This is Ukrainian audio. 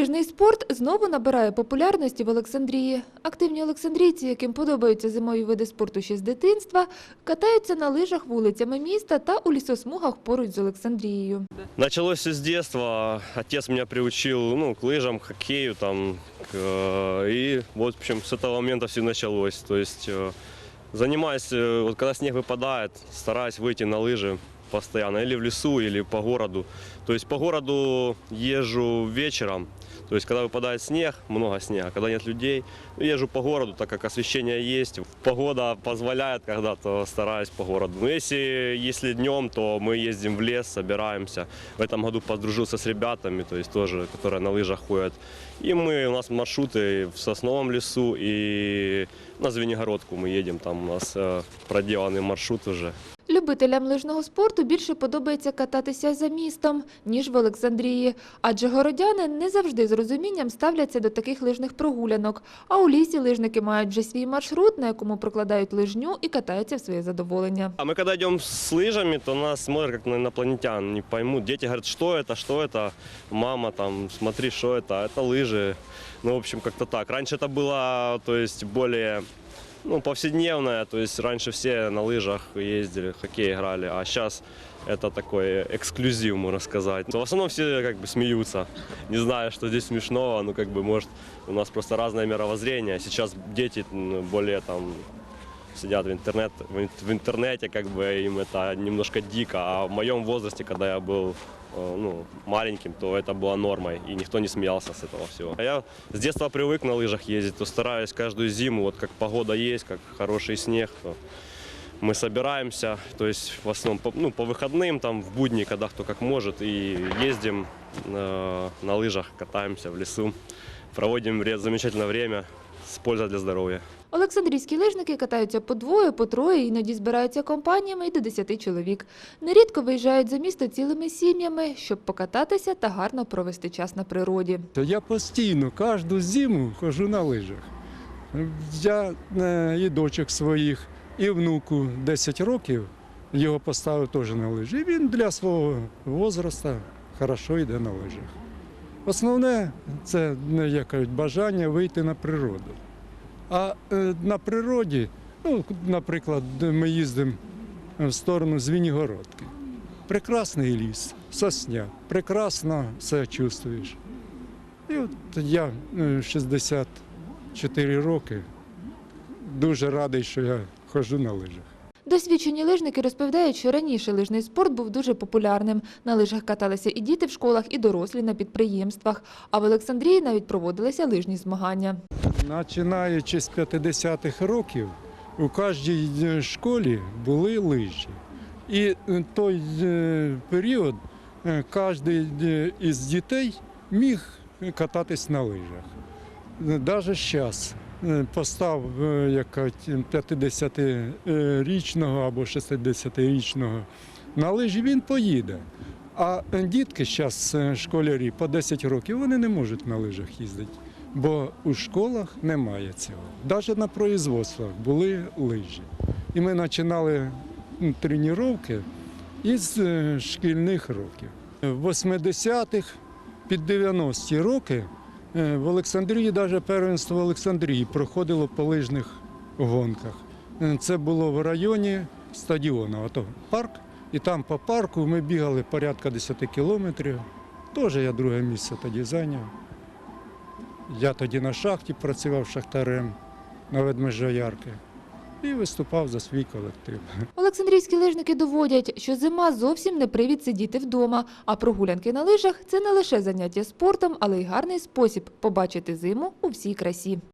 Лижний спорт знову набирає популярності в Олександрії. Активні олександрійці, яким подобаються зимові види спорту ще з дитинства, катаються на лижах вулицями міста та у лісосмугах поруч з Олександрією. Началось все с детства. Отец меня приучил ну, к лыжам, к хоккею. Там, к, э, и вот, в общем, с этого момента все началось. То есть э, занимаюсь, э, вот когда снег выпадает, стараюсь выйти на лыжи постоянно. Или в лесу, или по городу. То есть по городу езжу вечером. То есть, когда выпадает снег, много снега, когда нет людей, ну, езжу по городу, так как освещение есть. Погода позволяет когда-то, стараюсь по городу. Но если, если днем, то мы ездим в лес, собираемся. В этом году подружился с ребятами, то есть тоже, которые на лыжах ходят. И мы, у нас маршруты в Сосновом лесу и на Звенигородку мы едем, там у нас э, проделанный маршрут уже. Любителям лижного спорту більше подобається кататися за містом, ніж в Олександрії, адже городяни не завжди з розумінням ставляться до таких лижних прогулянок. А у лісі лижники мають вже свій маршрут, на якому прокладають лижню і катаються в своє задоволення. А мы когда идем с лыжами, то нас смотрят как на инопланетян, не поймут. Дети говорят, что это, что это, мама там, смотри, что это, это лыжи. Ну, в общем, как-то так. Раньше это было, то есть, более ну, повседневное, то есть раньше все на лыжах ездили, в хоккей играли, а сейчас это такой эксклюзив, можно сказать. В основном все как бы смеются, не знаю, что здесь смешного, ну как бы может у нас просто разное мировоззрение. Сейчас дети ну, более там сидят в, интернет, в ин- в интернете, как бы им это немножко дико. А в моем возрасте, когда я был э, ну, маленьким, то это было нормой, и никто не смеялся с этого всего. А я с детства привык на лыжах ездить, то стараюсь каждую зиму, вот как погода есть, как хороший снег, то мы собираемся, то есть в основном по, ну, по выходным, там в будни, когда кто как может, и ездим э, на лыжах, катаемся в лесу, проводим замечательное время с пользой для здоровья. Олександрійські лижники катаються по двоє, по троє, іноді збираються компаніями і до 10 чоловік. Нерідко виїжджають за місто цілими сім'ями, щоб покататися та гарно провести час на природі. Я постійно кожну зиму хожу на лижах. Я е, і дочок своїх, і внуку 10 років його поставив теж на лижі. І він для свого возрасту хорошо йде на лижах. Основне це ну, як кажуть, бажання вийти на природу. А е, на природі, ну, наприклад, ми їздимо в сторону Звінігородки. Прекрасний ліс, сосня, прекрасно все чувствуєш. І от я е, 64 роки. Дуже радий, що я ходжу на лижах. Досвідчені лижники розповідають, що раніше лижний спорт був дуже популярним. На лижах каталися і діти в школах, і дорослі на підприємствах. А в Олександрії навіть проводилися лижні змагання. Починаючи з 50-х років, у кожній е, школі були лижі. І е, той е, період кожен із дітей міг кататись на лижах. Навіть зараз постав е, як 50-річного або 60-річного на лижі, він поїде. А дітки зараз, школярі по 10 років, вони не можуть на лижах їздити, бо у школах немає цього. Навіть на производствах були лижі. І ми починали тренування із е, шкільних років. В 80-х, під 90-ті роки е, в Олександрії, навіть первенство Олександрії проходило по лижних гонках. Е, Це було в районі стадіону, ото парк. І там по парку ми бігали порядка 10 кілометрів. Теж я друге місце тоді зайняв. Я тоді на шахті працював шахтарем на Ведмежоярки і виступав за свій колектив. Олександрійські лижники доводять, що зима зовсім не привід сидіти вдома, а прогулянки на лижах – це не лише заняття спортом, але й гарний спосіб побачити зиму у всій красі.